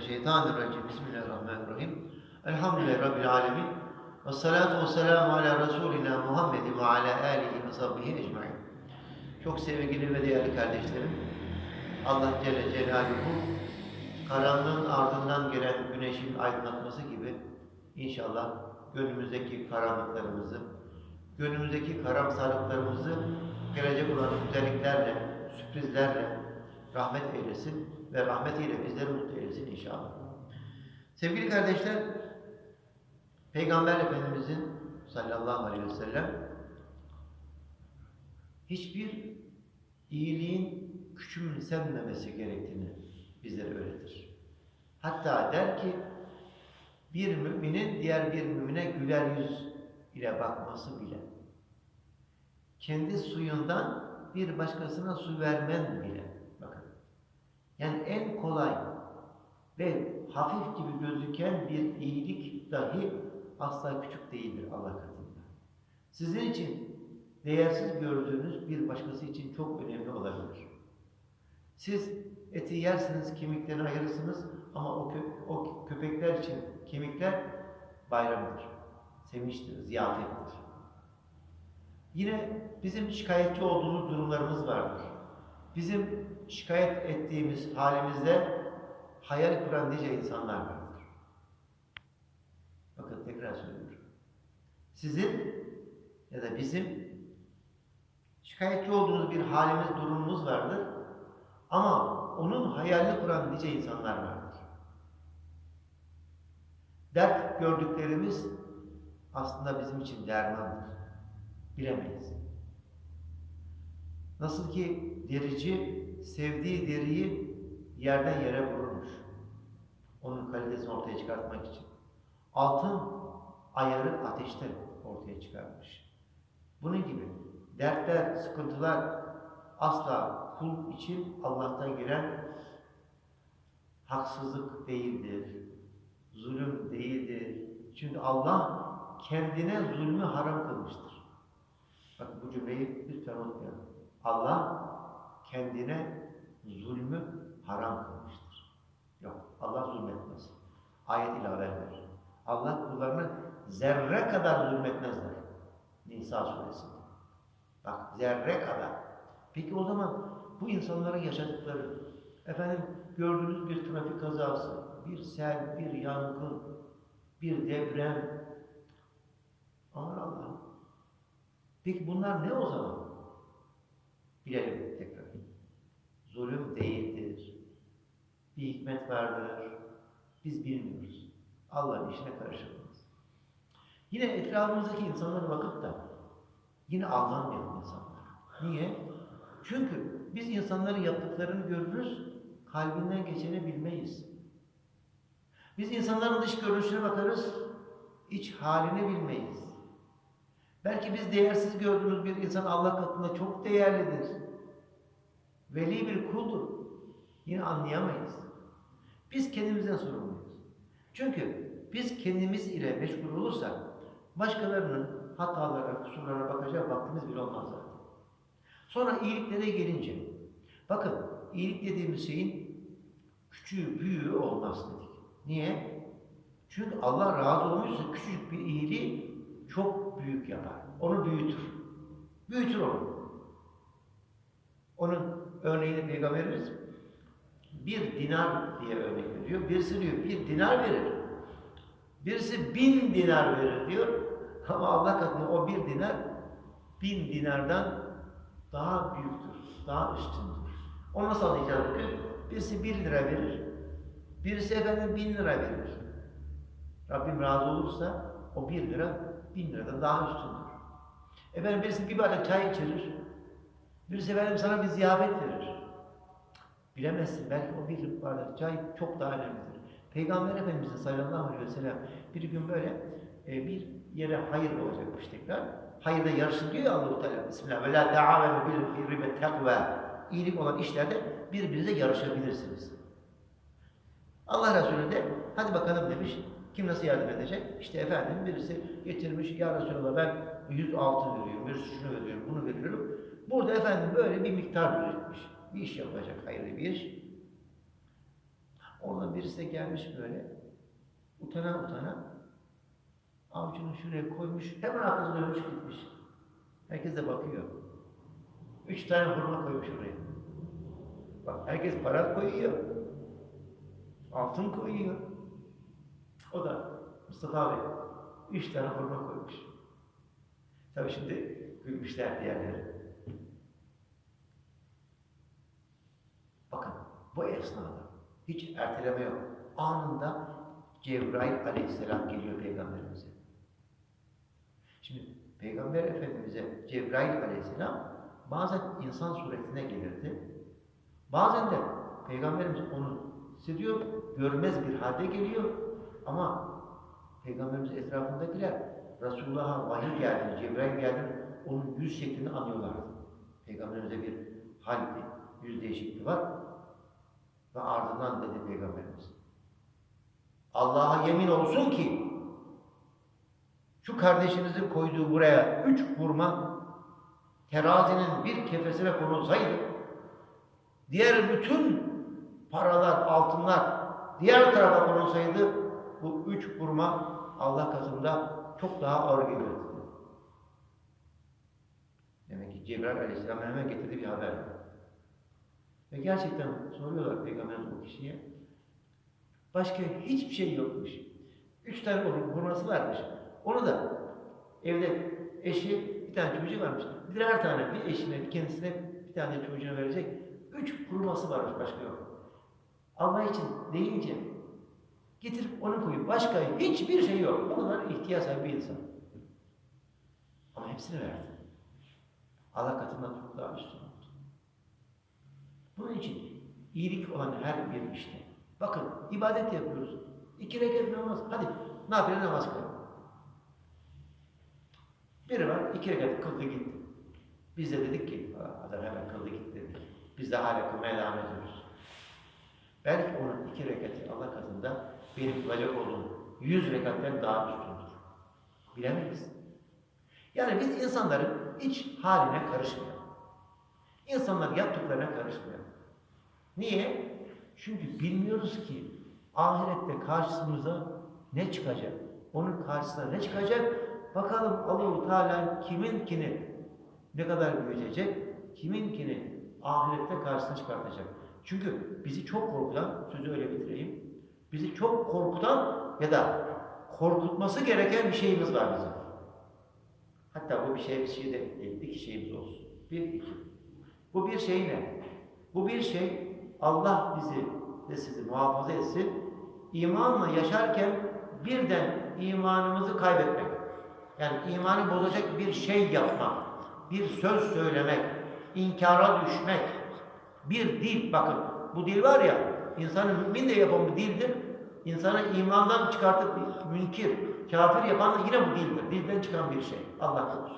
Mineşşeytanirracim. Bismillahirrahmanirrahim. Elhamdülillahi Rabbil alemin. Ve salatu ve selamu ala Resulina Muhammedin ve ala alihi ve sahbihi ecmain. Çok sevgili ve değerli kardeşlerim. Allah Celle Celaluhu karanlığın ardından gelen güneşin aydınlatması gibi inşallah gönlümüzdeki karanlıklarımızı, gönlümüzdeki karamsarlıklarımızı gelecek olan güzelliklerle, sürprizlerle rahmet eylesin ve rahmetiyle bizleri mutlu eylesin inşallah. Sevgili kardeşler, Peygamber Efendimizin sallallahu aleyhi ve sellem hiçbir iyiliğin küçümsenmemesi gerektiğini bizlere öğretir. Hatta der ki bir müminin diğer bir mümine güler yüz ile bakması bile kendi suyundan bir başkasına su vermen bile yani en kolay ve hafif gibi gözüken bir iyilik dahi asla küçük değildir Allah katında. Sizin için değersiz gördüğünüz bir başkası için çok önemli olabilir. Siz eti yersiniz, kemiklerini ayırırsınız ama o, kö o köpekler için kemikler bayramdır, sevinçtir, ziyafettir. Yine bizim şikayetçi olduğumuz durumlarımız vardır. Bizim şikayet ettiğimiz halimizde hayal kuran nice insanlar vardır. Bakın tekrar söylüyorum. Sizin ya da bizim şikayetçi olduğumuz bir halimiz, durumumuz vardır. Ama onun hayalini kuran nice insanlar vardır. Dert gördüklerimiz aslında bizim için dermandır. Bilemeyiz. Nasıl ki derici sevdiği deriyi yerden yere vururmuş. Onun kalitesini ortaya çıkartmak için. Altın ayarı ateşte ortaya çıkarmış. Bunun gibi dertler, sıkıntılar asla kul için Allah'tan gelen haksızlık değildir, zulüm değildir. Çünkü Allah kendine zulmü haram kılmıştır. Bak bu cümleyi lütfen unutmayalım. Allah kendine zulmü haram kılmıştır. Yok, Allah zulmetmez. Ayet ilave verir. Allah kullarına zerre kadar zulmetmezler. Nisa suresinde. Bak zerre kadar. Peki o zaman bu insanların yaşadıkları, efendim gördüğünüz bir trafik kazası, bir sel, bir yangın, bir deprem. Aman Allah. Peki bunlar ne o zaman? Bilelim tekrar. Zulüm değildir. Bir hikmet vardır. Biz bilmiyoruz. Allah'ın işine karışılmaz. Yine etrafımızdaki insanlara bakıp da yine aldanmayalım insanlar. Niye? Çünkü biz insanların yaptıklarını görürüz, kalbinden geçeni bilmeyiz. Biz insanların dış görünüşüne bakarız, iç halini bilmeyiz. Belki biz değersiz gördüğümüz bir insan Allah katında çok değerlidir. Veli bir kuldur. Yine anlayamayız. Biz kendimizden sorumluyuz. Çünkü biz kendimiz ile meşgul olursak başkalarının hatalara, kusurlara bakacak vaktimiz bile olmaz zaten. Sonra iyiliklere gelince, bakın iyilik dediğimiz şeyin küçüğü, büyüğü olmaz dedik. Niye? Çünkü Allah razı olmuşsa küçücük bir iyiliği çok büyük yapar. Onu büyütür. Büyütür onu. Onun örneğini Peygamberimiz bir dinar diye örnek veriyor. Birisi diyor bir dinar verir. Birisi bin dinar verir diyor. Ama Allah katında o bir dinar bin dinardan daha büyüktür, daha üstündür. Onu nasıl anlayacağız bugün? Birisi bir lira verir, birisi efendim bin lira verir. Rabbim razı olursa o bir lira bin liradan daha üstündür. Efendim birisi bir bardak çay içirir, birisi efendim sana bir ziyafet verir. Bilemezsin, belki o bir bardak çay çok daha önemlidir. Peygamber Efendimiz sallallahu aleyhi ve sellem bir gün böyle e, bir yere hayır olacakmış tekrar. Hayırda yarışın diyor ya Allah-u Teala. Bismillah. Ve la ta'avenu bil birri ve takva. İyilik olan işlerde birbirinize yarışabilirsiniz. Allah Resulü de hadi bakalım demiş. Kim nasıl yardım edecek? İşte efendim birisi getirmiş ya Resulallah ben 100 altın veriyorum, birisi şunu veriyorum, bunu veriyorum. Burada efendim böyle bir miktar üretmiş. Bir iş yapacak, hayırlı bir iş. Oradan birisi de gelmiş böyle. Utana utana. Avucunu şuraya koymuş. Hemen arkasına dönmüş gitmiş. Herkes de bakıyor. Üç tane hurma koymuş oraya. Bak herkes para koyuyor. Altın koyuyor. O da Mustafa abi üç tane hurma koymuş. Tabii şimdi gülmüşler diğerleri. Bakın bu esnada hiç erteleme yok. Anında Cebrail aleyhisselam geliyor peygamberimize. Şimdi peygamber efendimize Cebrail aleyhisselam bazen insan suretine gelirdi. Bazen de peygamberimiz onu hissediyor, görmez bir halde geliyor. Ama peygamberimiz etrafındakiler Resulullah'a vahiy geldi, Cebrail geldi, onun yüz şeklini anıyorlardı. Peygamberimize bir hal, bir yüz değişikliği var. Ve ardından dedi Peygamberimiz. Allah'a yemin olsun ki şu kardeşinizin koyduğu buraya üç hurma terazinin bir kefesine konulsaydı diğer bütün paralar, altınlar diğer tarafa konulsaydı bu üç hurma Allah katında çok daha ağır gelirdi. Demek ki Cebrail Aleyhisselam hemen getirdiği bir haber. Ve gerçekten soruyorlar Peygamberimiz o kişiye. Başka hiçbir şey yokmuş. Üç tane hur- hurması varmış. Onu da evde eşi bir tane çocuğu varmış. Birer tane bir eşine bir kendisine bir tane çocuğuna verecek. Üç hurması varmış başka yok. Allah için deyince getirip onu koyup başka hiçbir şey yok. O kadar ihtiyaç sahibi bir insan. Ama hepsini verdi. Allah katından çok daha üstün oldu. Bunun için iyilik olan her bir işte. Bakın ibadet yapıyoruz. İki rekat namaz. Hadi nafile namaz kılalım. Biri var iki rekat kıldı gitti. Biz de dedik ki "Aa, adam hemen kıldı gitti. Biz de hala kılmaya devam ediyoruz. Belki onun iki rekati Allah katında benim kılacak olduğum yüz rekatten daha üstündür. Bilemeyiz. Yani biz insanların iç haline karışmayalım. İnsanlar yaptıklarına karışmayalım. Niye? Çünkü bilmiyoruz ki ahirette karşımıza ne çıkacak? Onun karşısına ne çıkacak? Bakalım Allahu Teala kiminkini ne kadar büyütecek, kiminkini ahirette karşısına çıkartacak. Çünkü bizi çok korkutan, sözü öyle bitireyim, bizi çok korkutan ya da korkutması gereken bir şeyimiz var bizim. Hatta bu bir şey, bir şey de. İki şeyimiz olsun. Bir, iki. Bu bir şey ne? Bu bir şey Allah bizi ve sizi muhafaza etsin. İmanla yaşarken birden imanımızı kaybetmek. Yani imanı bozacak bir şey yapmak, bir söz söylemek, inkara düşmek, bir dil bakın. Bu dil var ya, insanın mümin de yapan bir dildir. İnsanı imandan çıkartıp münkir, kafir yapan da yine bu dildir. Dilden çıkan bir şey. Allah korusun.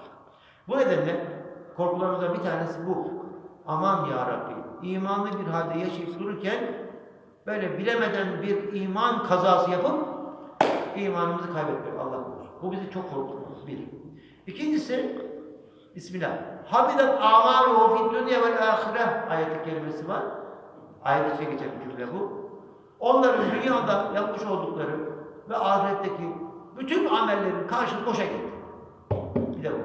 Bu nedenle korkularımızdan bir tanesi bu. Aman ya Rabbi, imanlı bir halde yaşayıp dururken böyle bilemeden bir iman kazası yapıp imanımızı kaybetmek Allah korusun. Bu bizi çok korkutur. Bir. İkincisi Bismillah. Habidat amalu fi dünya vel ahire ayeti kelimesi var. Ayet-i geçen bir cümle bu. Onların dünyada yapmış oldukları ve ahiretteki bütün amellerin karşılığı boşa gitti. Bir de bu.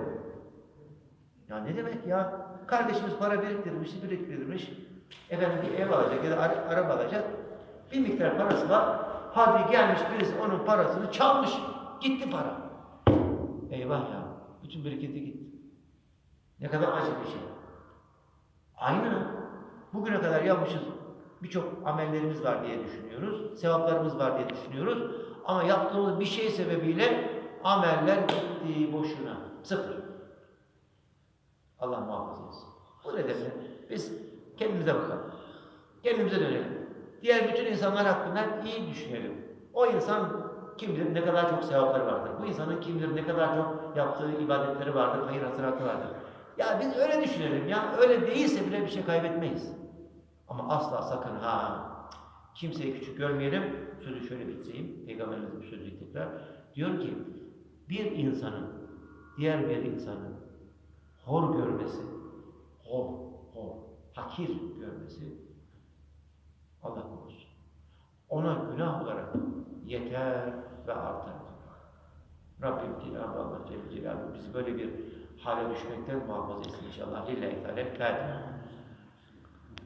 Ya ne demek ya? Kardeşimiz para biriktirmiş, biriktirmiş. Efendim bir ev alacak ya da ara- araba alacak. Bir miktar parası var. Hadi gelmiş birisi onun parasını çalmış. Gitti para. Eyvah ya. Bütün bereketi gitti. Ne kadar acı bir şey. Aynı. Bugüne kadar yapmışız. Birçok amellerimiz var diye düşünüyoruz. Sevaplarımız var diye düşünüyoruz. Ama yaptığımız bir şey sebebiyle ameller gitti boşuna. Sıfır. Allah muhafaza etsin. Bu nedenle biz kendimize bakalım. Kendimize dönelim. Diğer bütün insanlar hakkında iyi düşünelim. O insan kim bilir ne kadar çok sevapları vardır. Bu insanın kim bilir ne kadar çok yaptığı ibadetleri vardır, hayır hatıratı vardır. Ya biz öyle düşünelim ya. Öyle değilse bile bir şey kaybetmeyiz. Ama asla sakın ha kimseyi küçük görmeyelim. Sözü şöyle bitireyim. Peygamberimizin bir sözü tekrar. Diyor ki bir insanın diğer bir insanı hor görmesi, hor, hor, hakir görmesi Allah korusun. ona günah olarak yeter ve artar. Rabbim Cenab-ı Allah Celle Celaluhu bizi böyle bir hale düşmekten muhafaza etsin inşallah. Lillahi Teala. Fatiha.